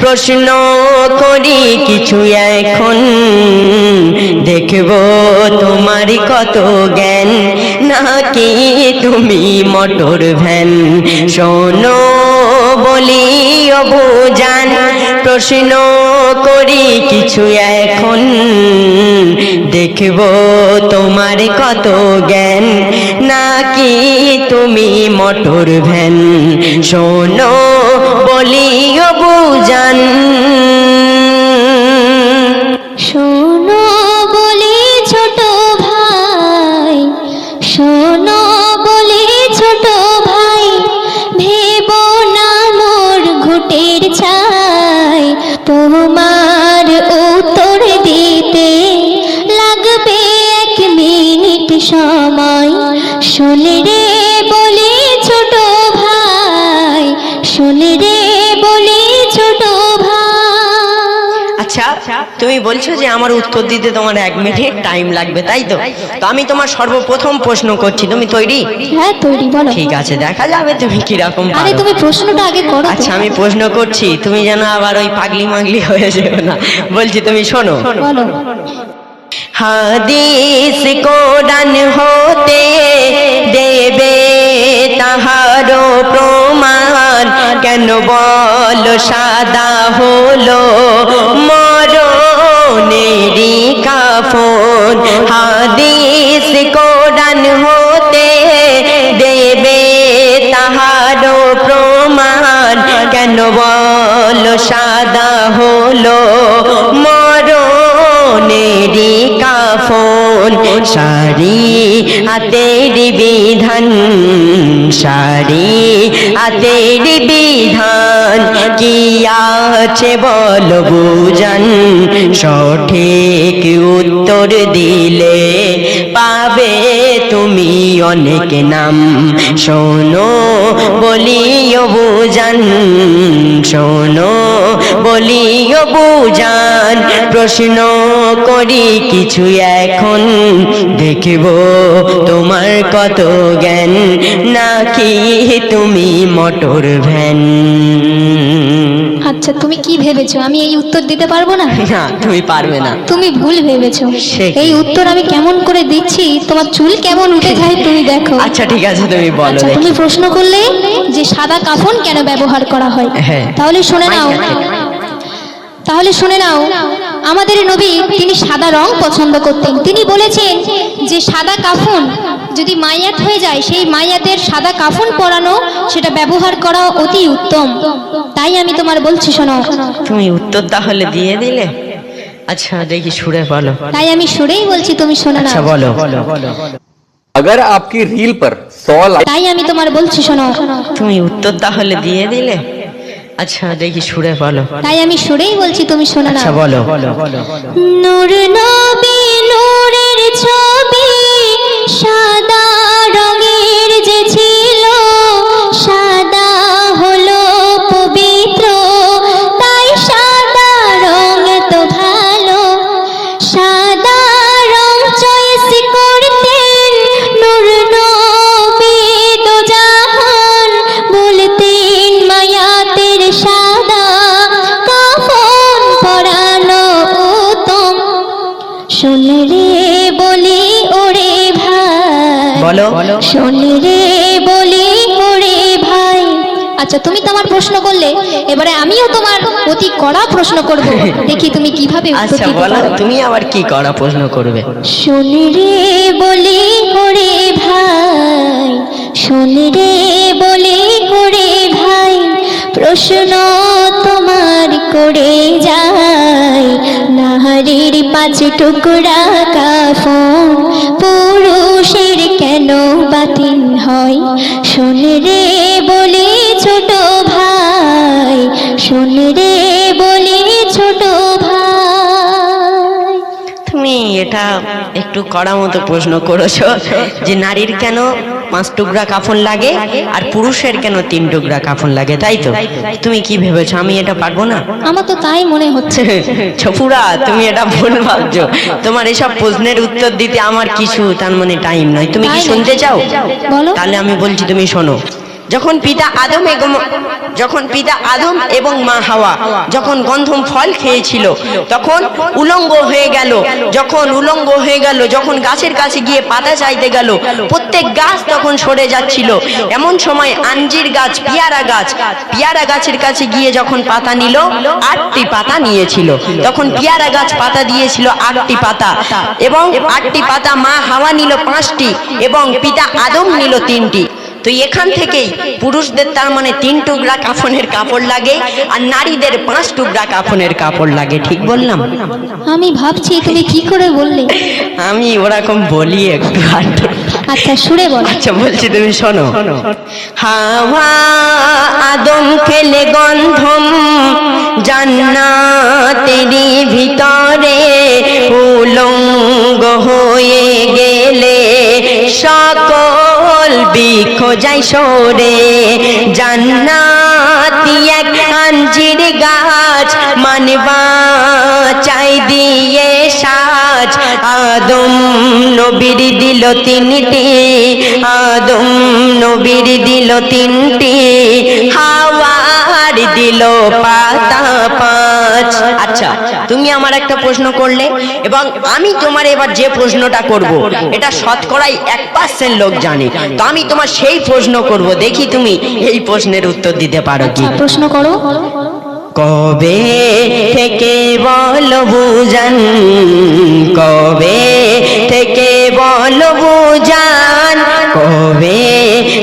প্রশ্ন করি কিছু এখন। দেখব তোমার কত জ্ঞান, নাকি তুমি মোটর ভ্যান। শোনো বলি অবুজান, প্রশ্ন করি কিছু এখন। দেখব তোমার কত জ্ঞান, নাকি তুমি মোটর ভ্যান। শোনো বলি অবুজান আচ্ছা তুমি বলছো যে আমার উত্তর দিতে তোমার এক মিনিট টাইম লাগবে তাই তো? তো আমি তোমার সর্বপ্রথম প্রশ্ন করছি তুমি তৈরি? হ্যাঁ তৈরি বলো। ঠিক আছে দেখা যাবে তুমি কীরকম আরে তুমি প্রশ্নটা আগে করো আচ্ছা আমি প্রশ্ন করছি তুমি যেন আবার ওই পাগলি মাগলি হয়ে যেও না। বলছি তুমি শোনো। বলো। হাদিস কোরআন হতে দেবে তাহারও প্রমাণ। কেন বল সাদা হলো? বল সাদা হলো, মরণেরই কাফন। সারি হাতের বিধান সারি হাতের বিধান। কি আছে বল বুঝান, সঠিক উত্তর দিলে পাবে তুমি অনেক নাম। শোনো, বলিও বুঝান। শোনো, বলিও বুঝান। প্রশ্ন করি কিছু এখন। দেখব তোমার কত জ্ঞান। নাকি তুমি মোটর ভ্যান? আচ্ছা তুমি কি ভেবেছো? আমি এই উত্তর দিতে পারব না? না তুমি পারবে না। তুমি ভুল ভেবেছো। এই উত্তর আমি কেমন করে দিচ্ছি? তোমার চুল কেমন উঠে যায় তুমি দেখো। আচ্ছা ঠিক আছে তুমি বলো আচ্ছা তুমি প্রশ্ন করলে যে সাদা কাফন কেন ব্যবহার করা হয়? হ্যাঁ। তাহলে শুনে নাও। তাহলে শুনে নাও। আমাদের নবী তিনি সাদা রং পছন্দ করতেন তিনি বলেছেন যে সাদা কাফন যদি মাইয়াত হয়ে যায় সেই মাইয়াতের সাদা কাফন পরানো সেটা ব্যবহার করা অতি উত্তম তাই আমি তোমার বলছি শোনো তুমি উত্তর তাহলে দিয়ে দিলে আচ্ছা দেখি সুরে বলো তাই আমি সুরেই বলছি তুমি শোনো না আচ্ছা বলো अगर आपकी रील पर 100 लाइक তাই আমি তোমার বলছি শোনো তুমি উত্তর তাহলে দিয়ে দিলে আচ্ছা দেখি সুরে বলো। তাই আমি সুরেই বলছি তুমি শোনো না। আচ্ছা বলো। নূর নবী নূরের ছবি সাদা রঙের বলো। শোনে রে বলি করে ভাই। আচ্ছা তুমি তো আমার প্রশ্ন করলে। এবারে আমিও তোমার অতি কড়া প্রশ্ন করব। দেখি তুমি কীভাবে আচ্ছা বলো তুমি আবার কি কড়া প্রশ্ন করবে? শোনে রে বলি করে ভাই। শোনে রে বলি করে ভাই। প্রশ্ন তোমার করে যায়। নাহারের পাঁচ টুকরা কাফন, পুরুষের কেন বাতিল হয়? শোনে রে বলি ছোট ভাই, শোনে রে বলি ছোট ভাই। তুমি এটা একটু কড়া মতো প্রশ্ন করেছ যে নারীর কেন পাঁচ টুকরা কাফন লাগে আর পুরুষের কেন তিন টুকরা কাফন লাগে তাই তো? তুমি কি ভেবেছো আমি এটা পারব না? আমার তো তাই মনে হচ্ছে। ছপুরা তুমি এটা ভুল ভাবছ। তোমার এসব প্রশ্নের উত্তর দিতে আমার কিছু তার মানে টাইম নয়। তুমি কি শুনতে চাও? বলো। তাহলে আমি বলছি তুমি শোনো। যখন পিতা আদম এবং যখন পিতা আদম এবং মা হাওয়া, যখন গন্ধম ফল খেয়েছিল, তখন উলঙ্গ হয়ে গেল, যখন উলঙ্গ হয়ে গেল, যখন গাছের কাছে গিয়ে পাতা চাইতে গেল, প্রত্যেক গাছ তখন সরে যাচ্ছিল। এমন সময় আঞ্জির গাছ, পিয়ারা গাছ, পিয়ারা গাছের কাছে গিয়ে যখন পাতা নিল, আটটি পাতা নিয়েছিল। তখন পিয়ারা গাছ পাতা দিয়েছিল আটটি পাতা এবং আটটি পাতা মা হাওয়া নিল পাঁচটি এবং পিতা আদম নিল তিনটি। তো এখান থেকেই পুরুষদের তার মানে তিন টুকরা কাফনের কাপড় লাগে আর নারীদের পাঁচ টুকরা কাফনের কাপড় লাগে ঠিক বললাম? আমি ভাবছি তুমি কি করে বললে? আমি ওরকম বলি একটু। আচ্ছা সুরে বল। আচ্ছা বলছি তুমি শোনো। হাওয়া আদম খেলে গন্ধম জান্নাতেরই ভিতরে উলঙ্গ হয়ে গেলে সকল বৃক্ষ খোঁজাই সরে জান্নাতি এক আঞ্জির গাছ, মানবা চাই দিয়ে সাজ। আদম নবীর দিল তিনটি, আদম নবীর দিল তিনটি। হাওয়ার দিল পাতা পাঁচ। আচ্ছা তুমি আমার একটা প্রশ্ন করলে এবং আমি তোমার এবার যে প্রশ্নটা করব এটা শতকরাই এক পার্সেন্ট লোক জানে। তো আমি তোমার সেই প্রশ্ন করব দেখি তুমি এই প্রশ্নের উত্তর দিতে পারো কি? প্রশ্ন করো। কবে থেকে বল বুঝান? কবে থেকে বল বুঝান? কবে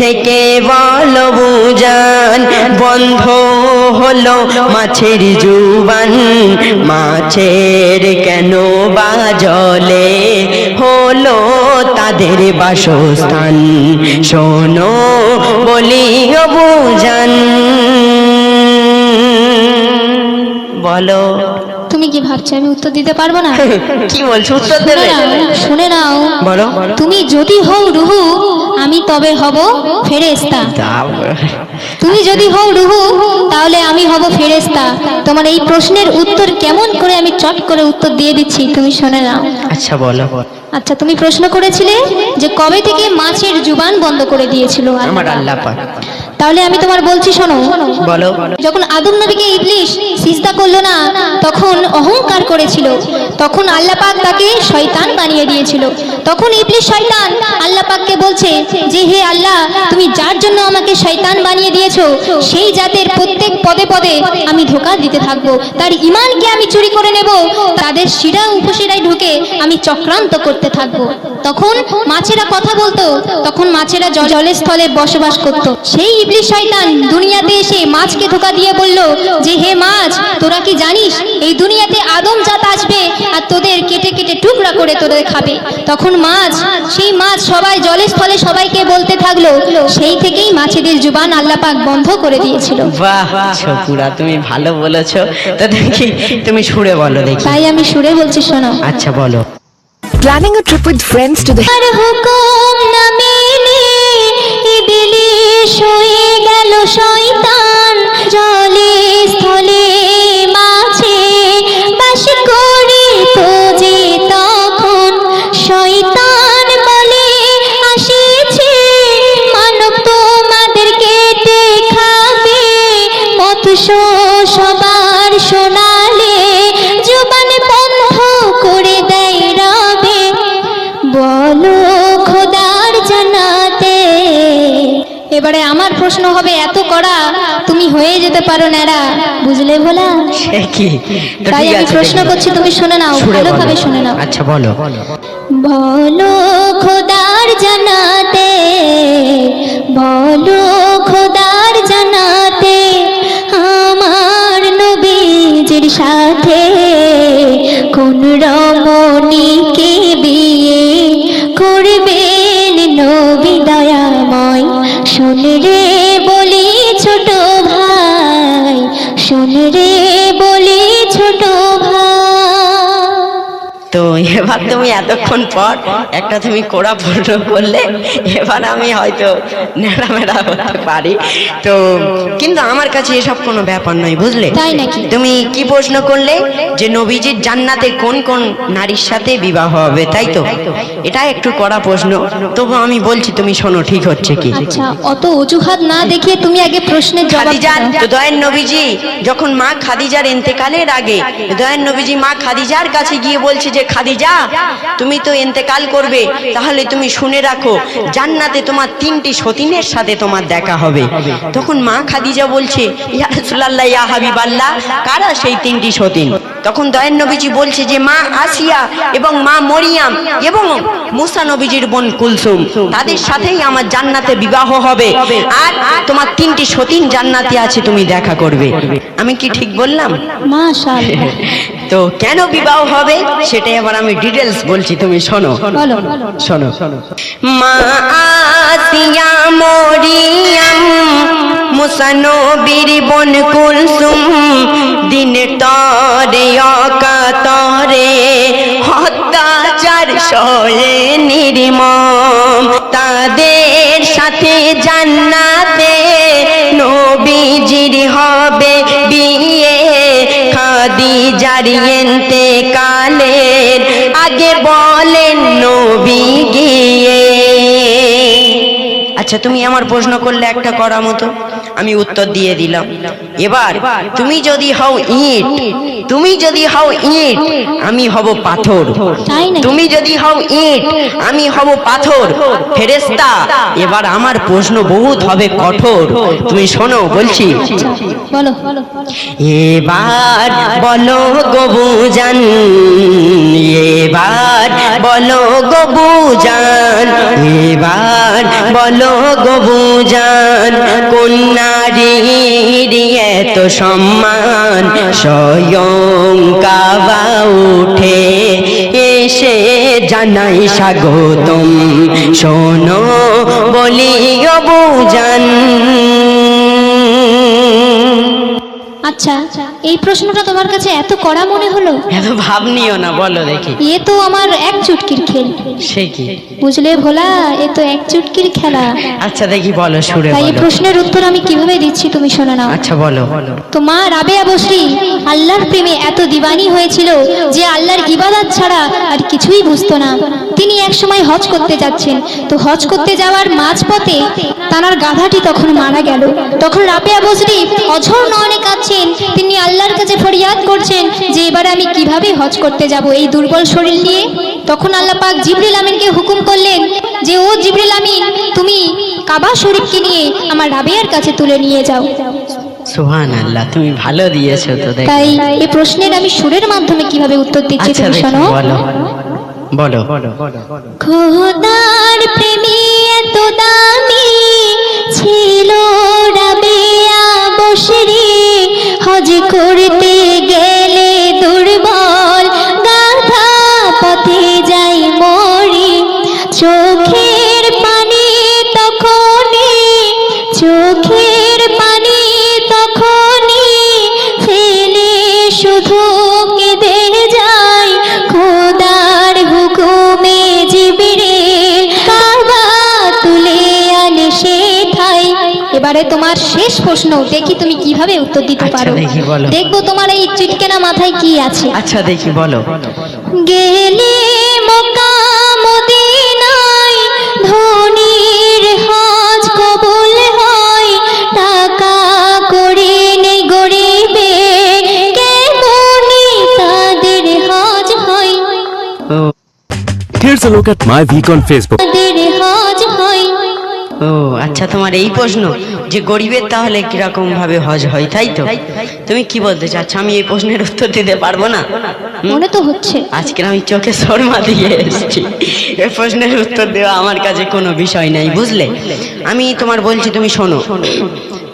থেকে বল বুঝান? বন্ধ হলো মাছের জুবান। মাছের কেন বা জলে? হলো তাদের বাসস্থান। শোনো বলি বুঝান। বলো। তুমি কি ভাবছ আমি উত্তর দিতে পারব না? কি বলছো? উত্তর দেবে। শুনে নাও। বলো। তুমি যদি হও রুহু আমি তবে হব ফেরেস্তা তুমি যদি হও রুহু তাহলে আমি হব ফেরেস্তা তোমার এই প্রশ্নের উত্তর কেমন করে আমি চট করে উত্তর দিয়ে দিচ্ছি তুমি শুনে নাও। আচ্ছা বলো। আচ্ছা তুমি প্রশ্ন করেছিলে যে কবে থেকে মাছের জুবান বন্ধ করে দিয়েছিল? আমার আল্লাহ পাক। তাহলে আমি তোমার বলছি শোনো। বলো। যখন আদম নবীকে ইবলিশ সিজদা করল না তখন অহংকার করেছিল। তখন আল্লাহ পাক তাকে শয়তান বানিয়ে দিয়েছিল। তখন ইবলিশ শয়তান আল্লাহ পাককে বলছে যে, হে আল্লাহ, তুমি যার জন্য আমাকে শয়তান বানিয়ে দিয়েছ, সেই জাতের প্রত্যেক পদে পদে আমি ধোকা দিতে থাকব। তার ইমানকে আমি চুরি করে নেব, তাদের শিরা উপশিরায় ঢুকে আমি চক্রান্ত করতে থাকব। তখন মাছেরা কথা বলতো, তখন মাছেরা জ- জলের স্থলে বসবাস করত। সেই ইবলিশ শয়তান দুনিয়াতে এসে মাছকে ধোকা দিয়ে বলল, যে, হে মাছ, তোরা কি জানিস, এই দুনিয়াতে আদম জাত আসবে আর তোদের কেটে কেটে টুকরা করে তোদের খাবে? তখন মাছ সেই মাছ সবাই জলের স্থলে সবাইকে বলতে থাকল সেই থেকেই মাছেদের জুবান আল্লাহ পাক বন্ধ করে দিয়েছিল। বাহ ছপুরা তুমি ভালো বলেছ। তো দেখি তুমি সুরে বলো দেখি। তাই আমি সুরে বলছি শোনো। আচ্ছা বলো। Planning a trip with friends to the আর হুকুম না মেনে ইবলিশ হয়ে গেল শয়তান। এবারে আমার প্রশ্ন হবে এত করা তুমি হয়ে যেতে পারো ন্যাড়া বুঝলে ভোলা? কি? তাই আমি প্রশ্ন করছি তুমি শুনে নাও। ভালোভাবে শুনে নাও। আচ্ছা বলো। বলো রে বলি ছোট ভাই শুনে তো এবার তুমি এতক্ষণ পর একটা তুমি কোড়া প্রশ্ন করলে এবার আমি হয়তো নেড়ামেড়া হতে পারি। তো কিন্তু আমার কাছে এসব কোনো ব্যাপার নয় বুঝলে? তাই নাকি? তুমি কি প্রশ্ন করলে যে নবীজির জান্নাতে কোন কোন নারীর সাথে বিবাহ হবে তাই তো? এটা একটু কড়া প্রশ্ন তবু আমি বলছি তুমি শোনো ঠিক হচ্ছে কি? আচ্ছা অত অজুহাত না দেখিয়ে তুমি আগে প্রশ্নের জবাব খাদিজার তো দয়ার নবীজি যখন মা খাদিজার ইন্তেকালের আগে দয়ার নবীজি মা খাদিজার কাছে গিয়ে বলছে যে খাদিজা, তুমি তো ইন্তেকাল করবে, তাহলে তুমি শুনে রাখো, জান্নাতে তোমার তিনটি সতীনের সাথে তোমার দেখা হবে। তখন মা খাদিজা বলছে, ইয়া ইয়া হাবিবাল্লাহ, কারা সেই তিনটি সতীন? তখন দয়ার নবীজি বলছে যে, মা আসিয়া এবং মা মরিয়াম এবং মুসা নবীজির বোন কুলসুম, তাদের সাথেই আমার জান্নাতে বিবাহ হবে। আর তোমার তিনটি সতীন জান্নাতে আছে, তুমি দেখা করবে। আমি কি ঠিক বললাম? তো কেন বিবাহ হবে? সেটাই আবার আমি ডিটেলস বলছি তুমি শোনো। শোনো। মা আসিয়া মরিয়াম মুসানবীর বন কুলসুম দিন তরে অকাতরে অত্যাচার সয়ে নির্মম। তাদের সাথে জান্নাতে নবীজির হবে খাদি জারিয়েন্তে কালের। আগে বলেন নবী গিয়ে। আচ্ছা তুমি আমার প্রশ্ন করলে একটা করা মতো? আমি উত্তর দিয়ে দিলাম। এবার তুমি যদি হও ইট তুমি যদি হও ইট আমি হব পাথর। তুমি যদি হও ইট আমি হব পাথর। ফেরেস্তা এবার আমার প্রশ্ন বহুত হবে কঠোর। তুমি শোনো বলছি। আচ্ছা বলো। এবার বলো গবুজান এবার বলো গবুজান এবার বলো কন্যারীর এত সম্মান স্বয়ং কাবা উঠে। এসে জানাই স্বাগতম। শোনো বলি গবুজান আচ্ছা। এই প্রশ্নটা তোমার কাছে এত কড়া মনে হলো? এত ভাব নিও না বলো দেখি। এ তো আমার এক চুটকির খেল। সে কি? বুঝলে ভোলা এ তো এক চুটকির খেলা। আচ্ছা দেখি বলো সুরে তাই এই প্রশ্নের উত্তর আমি কীভাবে দিচ্ছি তুমি শোনো নাও। আচ্ছা বলো। তো মা রাবেয়া বসরি আল্লাহর প্রেমে এত দিবানি হয়েছিল যে আল্লাহর ইবাদত ছাড়া আর কিছুই বুঝতো না। তিনি এক সময় হজ করতে যাচ্ছেন। তো হজ করতে যাওয়ার মাঝপথে তানার গাধাটি তখন মারা গেল। তখন রাবেয়া বসরি অঝর নয়নে কাঁদছেন। তিনি আল্লাহর কাছে ফরিয়াদ করছেন যে এবারে আমি কীভাবে হজ করতে যাব এই দুর্বল শরীর নিয়ে। তখন আল্লাহ পাক জিবরিল আমিনকে হুকুম করলেন যে ও জিবরিল আমিন তুমি কাবা শরীফকে নিয়ে আমার রাবেয়ার কাছে তুলে নিয়ে যাও। সুহান আল্লাহ তুমি ভালো দিয়েছ তো তাই এই প্রশ্নের আমি সুরের মাধ্যমে কীভাবে উত্তর দিচ্ছি আচ্ছা তুমি শোনো। বলো। বলো। খোদার প্রেমী এত দামি ছিল রাবেয়া বসরি হজ করতে গেলে দুর্বল গাধা পথে যাই মরি। চোখের পানি তখনই চোখের এবারে তোমার শেষ প্রশ্ন দেখি তুমি কীভাবে উত্তর দিতে আচ্ছা, পারো। দেখি বলো। দেখব তোমার এই চিটকেনা মাথায় কি আছে। আচ্ছা দেখি বলো। গেলে মক্কা মদিনায় ধনির হজ কবুল হয়। টাকা করে নেই গরিবে কেমনি তাদের হজ হয়? Here's a look at my week on Facebook. তাদের হজ হয়। ও আচ্ছা তোমার এই প্রশ্ন। যে গরিবের তাহলে কীরকম ভাবে হজ হয় তাই তো? তুমি কি বলতে চাচ্ছ? আমি এই প্রশ্নের উত্তর দিতে পারব না? মনে তো হচ্ছে। আজকে আমি চোখে শর্মা দিয়ে এসেছি। এই প্রশ্নের উত্তর দেওয়া আমার কাছে কোনো বিষয় নাই বুঝলে? আমি তোমার বলছি তুমি শোনো।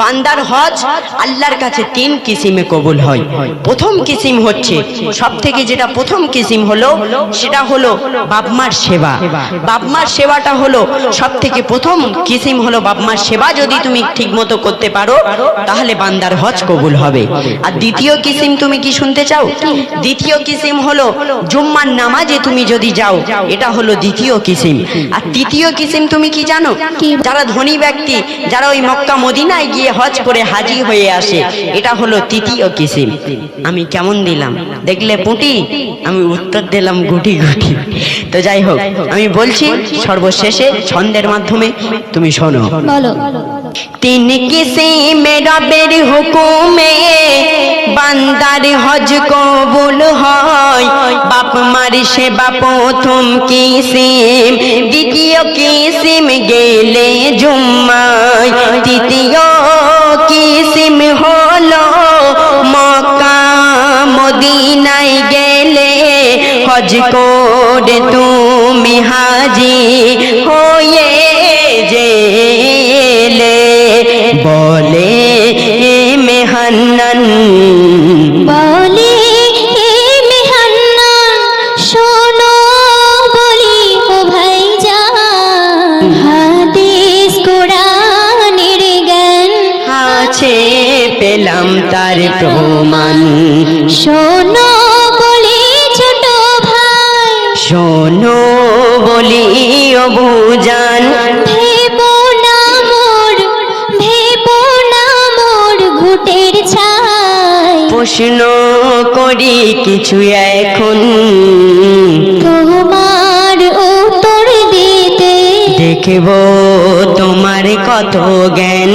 বান্দার হজ আল্লাহর কাছে তিন কিসিমে কবুল হয়। প্রথম কিসিম হচ্ছে সব থেকে যেটা প্রথম কিসিম হলো সেটা হলো বাপমার সেবা। বাপমার সেবাটা হলো সব থেকে প্রথম কিসিম হলো বাপমার সেবা। যদি তুমি ঠিক মতো করতে পারো তাহলে বান্দার হজ কবুল হবে। আর দ্বিতীয় কিসিম তুমি কি শুনতে চাও? দ্বিতীয় কিসিম হলো জুম্মার নামাজে তুমি যদি যাও এটা হলো দ্বিতীয় কিসিম। আর তৃতীয় কিসিম তুমি কি জানো? যারা ধনী ব্যক্তি যারা ওই মক্কা মদিনায় গিয়ে হজ করে হাজি হয়ে আসে এটা হলো তৃতীয় কিসিম। আমি কেমন দিলাম? দেখলে পুঁটি আমি উত্তর দিলাম গুটি গুটি। তো যাই হোক আমি বলছি সর্বশেষে ছন্দের মাধ্যমে তুমি শোনো। বলো। তিন কিসিমে রবের হুকুমে, বান্দার হজ কবুল হয়। বাপ মার সেবা প্রথম কিসিম, দ্বিতীয় কিসিম গেলে জুম্মায়। তৃতীয় কিসিম হলো মক্কা, মদিনায় গেলে হজ করে তুমি হাজি আছে পেলাম তার প্রমাণ। শোনো বলি ছোট ভাই। শোনো বলি অবুজান। ভেবো না মোর ভেবো না মোর ঘুটের ছাই। প্রশ্ন করি কিছু এখন। তোমার উত্তর দিতে দেখব তোমার কত জ্ঞান।